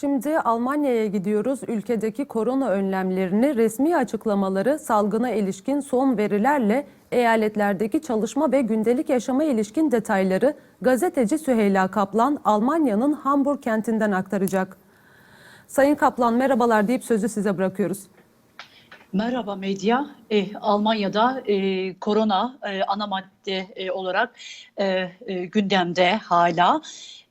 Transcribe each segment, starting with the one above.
Şimdi Almanya'ya gidiyoruz. Ülkedeki korona önlemlerini, resmi açıklamaları, salgına ilişkin son verilerle eyaletlerdeki çalışma ve gündelik yaşama ilişkin detayları gazeteci Süheyla Kaplan Almanya'nın Hamburg kentinden aktaracak. Sayın Kaplan merhabalar deyip sözü size bırakıyoruz. Merhaba medya. Eh, Almanya'da eh, korona eh, ana madde eh, olarak eh, eh, gündemde hala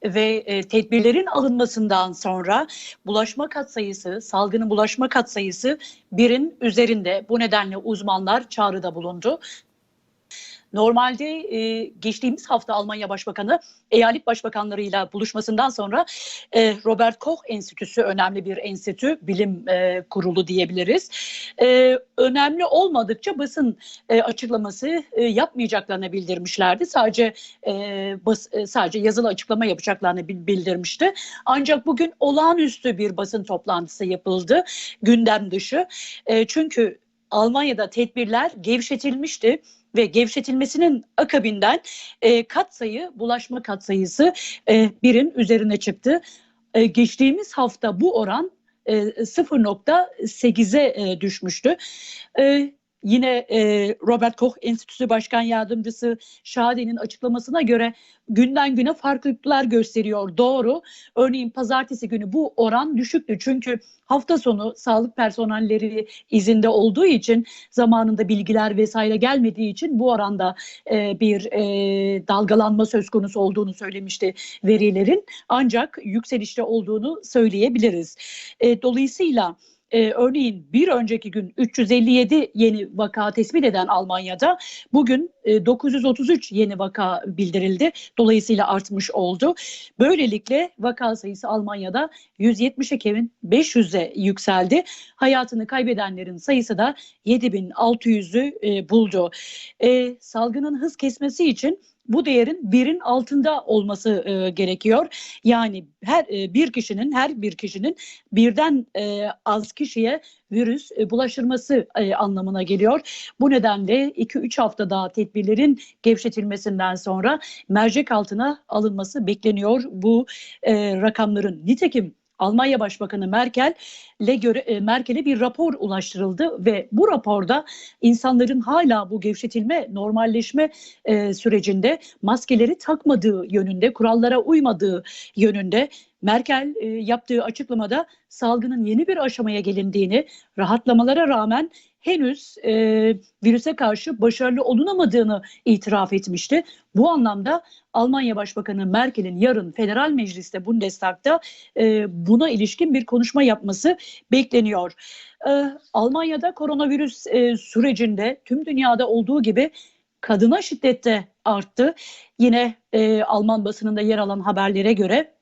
ve eh, tedbirlerin alınmasından sonra bulaşma katsayısı, salgının bulaşma katsayısı birin üzerinde. Bu nedenle uzmanlar çağrıda bulundu. Normalde e, geçtiğimiz hafta Almanya Başbakanı eyalet başbakanlarıyla buluşmasından sonra e, Robert Koch Enstitüsü önemli bir enstitü, bilim e, kurulu diyebiliriz. E, önemli olmadıkça basın e, açıklaması e, yapmayacaklarını bildirmişlerdi. Sadece e, bas, e, sadece yazılı açıklama yapacaklarını bil- bildirmişti. Ancak bugün olağanüstü bir basın toplantısı yapıldı gündem dışı. E, çünkü Almanya'da tedbirler gevşetilmişti ve gevşetilmesinin akabından e, katsayı, bulaşma katsayısı e, birin üzerine çıktı. E, geçtiğimiz hafta bu oran e, 0.8'e e, düşmüştü. E, yine e, Robert Koch Enstitüsü Başkan Yardımcısı Şadi'nin açıklamasına göre günden güne farklılıklar gösteriyor. Doğru. Örneğin pazartesi günü bu oran düşüktü. Çünkü hafta sonu sağlık personelleri izinde olduğu için zamanında bilgiler vesaire gelmediği için bu oranda e, bir e, dalgalanma söz konusu olduğunu söylemişti verilerin. Ancak yükselişte olduğunu söyleyebiliriz. E, dolayısıyla e, örneğin bir önceki gün 357 yeni vaka tespit eden Almanya'da bugün e, 933 yeni vaka bildirildi. Dolayısıyla artmış oldu. Böylelikle vaka sayısı Almanya'da 172'bin 500'e yükseldi. Hayatını kaybedenlerin sayısı da 7600'ü e, buldu. E, salgının hız kesmesi için bu değerin birin altında olması e, gerekiyor. Yani her e, bir kişinin her bir kişinin birden e, az kişiye virüs e, bulaştırması e, anlamına geliyor. Bu nedenle 2-3 hafta daha tedbirlerin gevşetilmesinden sonra mercek altına alınması bekleniyor bu e, rakamların. Nitekim Almanya Başbakanı Merkel'le göre e, Merkel'e bir rapor ulaştırıldı ve bu raporda insanların hala bu gevşetilme, normalleşme e, sürecinde maskeleri takmadığı yönünde, kurallara uymadığı yönünde Merkel e, yaptığı açıklamada salgının yeni bir aşamaya gelindiğini, rahatlamalara rağmen henüz e, virüse karşı başarılı olunamadığını itiraf etmişti. Bu anlamda Almanya Başbakanı Merkel'in yarın Federal Meclis'te Bundestag'da e, buna ilişkin bir konuşma yapması bekleniyor. E, Almanya'da koronavirüs e, sürecinde tüm dünyada olduğu gibi kadına şiddette arttı. Yine e, Alman basınında yer alan haberlere göre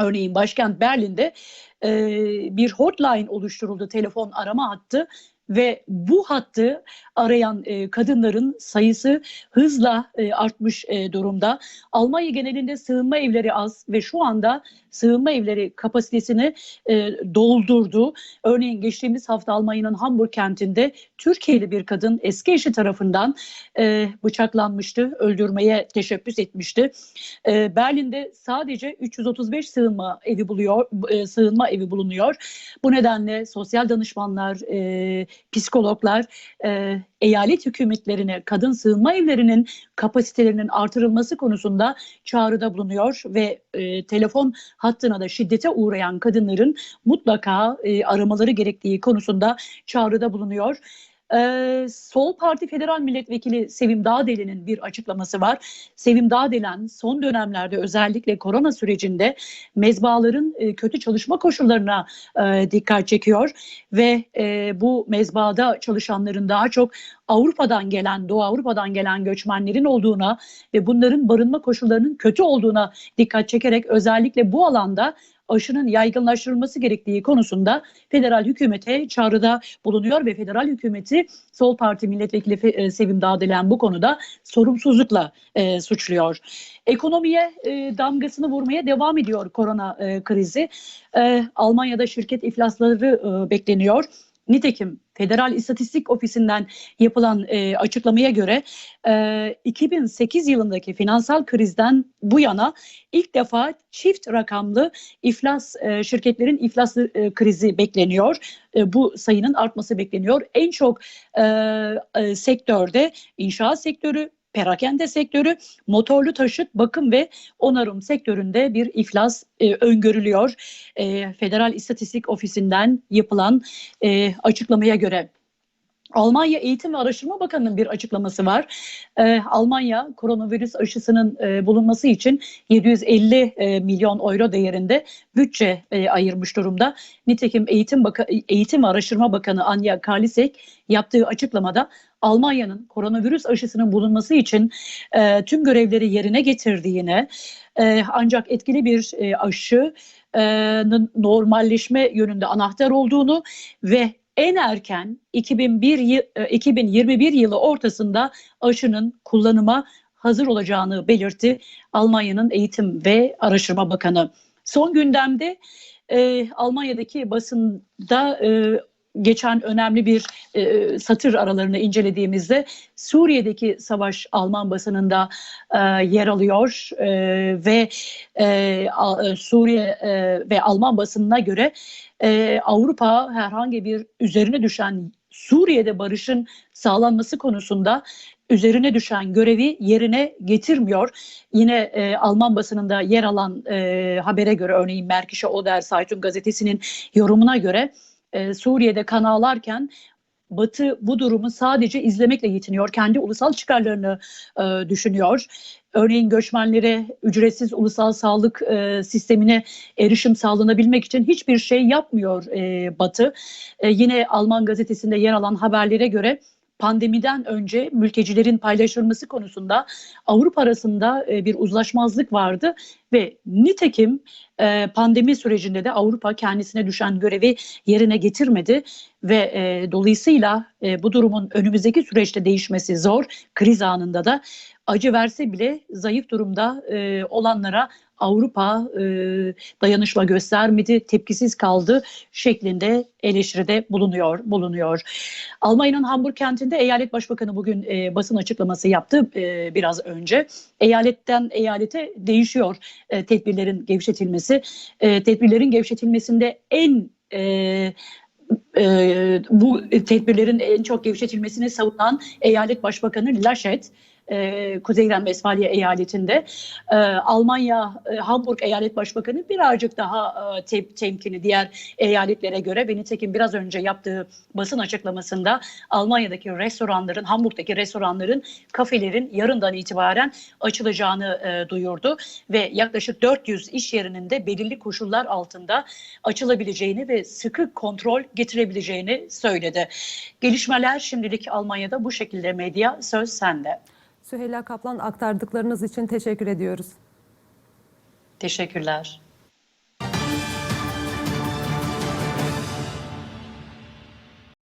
Örneğin başkent Berlin'de e, bir hotline oluşturuldu, telefon arama hattı ve bu hattı arayan e, kadınların sayısı hızla e, artmış e, durumda. Almanya genelinde sığınma evleri az ve şu anda sığınma evleri kapasitesini e, doldurdu. Örneğin geçtiğimiz hafta Almanya'nın Hamburg kentinde Türkiye'li bir kadın eski eşi tarafından e, bıçaklanmıştı, öldürmeye teşebbüs etmişti. E, Berlin'de sadece 335 sığınma evi buluyor, e, sığınma evi bulunuyor. Bu nedenle sosyal danışmanlar, e, psikologlar e, eyalet hükümetlerine kadın sığınma evlerinin kapasitelerinin artırılması konusunda çağrıda bulunuyor ve e, telefon hattına da şiddete uğrayan kadınların mutlaka e, aramaları gerektiği konusunda çağrıda bulunuyor. Ee, Sol Parti Federal Milletvekili Sevim Dağdelen'in bir açıklaması var. Sevim Dağdelen son dönemlerde özellikle korona sürecinde mezbaların e, kötü çalışma koşullarına e, dikkat çekiyor ve e, bu mezbada çalışanların daha çok Avrupa'dan gelen, Doğu Avrupa'dan gelen göçmenlerin olduğuna ve bunların barınma koşullarının kötü olduğuna dikkat çekerek özellikle bu alanda aşının yaygınlaştırılması gerektiği konusunda federal hükümete çağrıda bulunuyor ve federal hükümeti Sol Parti milletvekili e, Sevim Dağdelen bu konuda sorumsuzlukla e, suçluyor. Ekonomiye e, damgasını vurmaya devam ediyor korona e, krizi. E, Almanya'da şirket iflasları e, bekleniyor. Nitekim Federal İstatistik Ofisi'nden yapılan e, açıklamaya göre e, 2008 yılındaki finansal krizden bu yana ilk defa çift rakamlı iflas e, şirketlerin iflas e, krizi bekleniyor. E, bu sayının artması bekleniyor. En çok e, e, sektörde inşaat sektörü, perakende sektörü, motorlu taşıt, bakım ve onarım sektöründe bir iflas e, öngörülüyor. E, Federal İstatistik Ofisi'nden yapılan e, açıklamaya göre. Almanya Eğitim ve Araştırma Bakanı'nın bir açıklaması var. Ee, Almanya koronavirüs aşısının e, bulunması için 750 e, milyon euro değerinde bütçe e, ayırmış durumda. Nitekim Eğitim, Baka Eğitim ve Araştırma Bakanı Anja Karliczek yaptığı açıklamada Almanya'nın koronavirüs aşısının bulunması için e, tüm görevleri yerine getirdiğine e, ancak etkili bir e, aşının normalleşme yönünde anahtar olduğunu ve en erken 2001 yı- e, 2021 yılı ortasında aşının kullanıma hazır olacağını belirtti Almanya'nın Eğitim ve Araştırma Bakanı. Son gündemde e, Almanya'daki basında e, geçen önemli bir e, satır aralarını incelediğimizde Suriye'deki savaş Alman basınında e, yer alıyor e, ve e, e, Suriye e, ve Alman basınına göre e, Avrupa herhangi bir üzerine düşen Suriye'de barışın sağlanması konusunda üzerine düşen görevi yerine getirmiyor. Yine e, Alman basınında yer alan e, habere göre örneğin Märkische Oder Zeitung gazetesinin yorumuna göre e, Suriye'de kan ağlarken Batı bu durumu sadece izlemekle yetiniyor. Kendi ulusal çıkarlarını e, düşünüyor. Örneğin göçmenlere ücretsiz ulusal sağlık e, sistemine erişim sağlanabilmek için hiçbir şey yapmıyor e, Batı. E, yine Alman gazetesinde yer alan haberlere göre pandemiden önce mültecilerin paylaşılması konusunda Avrupa arasında e, bir uzlaşmazlık vardı ve nitekim e, pandemi sürecinde de Avrupa kendisine düşen görevi yerine getirmedi ve e, dolayısıyla bu durumun önümüzdeki süreçte değişmesi zor. Kriz anında da acı verse bile zayıf durumda olanlara Avrupa e, dayanışma göstermedi, tepkisiz kaldı şeklinde eleştiride bulunuyor. bulunuyor. Almanya'nın Hamburg kentinde eyalet başbakanı bugün e, basın açıklaması yaptı e, biraz önce. Eyaletten eyalete değişiyor e, tedbirlerin gevşetilmesi. E, tedbirlerin gevşetilmesinde en e, e, bu tedbirlerin en çok gevşetilmesini savunan eyalet başbakanı Laschet e, Kuzey Ren-Vesfalya eyaletinde e, Almanya e, Hamburg eyalet başbakanı birazcık daha e, te- temkini diğer eyaletlere göre ve nitekim biraz önce yaptığı basın açıklamasında Almanya'daki restoranların Hamburg'daki restoranların kafelerin yarından itibaren açılacağını e, duyurdu ve yaklaşık 400 iş yerinin de belirli koşullar altında açılabileceğini ve sıkı kontrol getirebileceğini söyledi. Gelişmeler şimdilik Almanya'da bu şekilde medya söz sende. Süheyla Kaplan aktardıklarınız için teşekkür ediyoruz. Teşekkürler.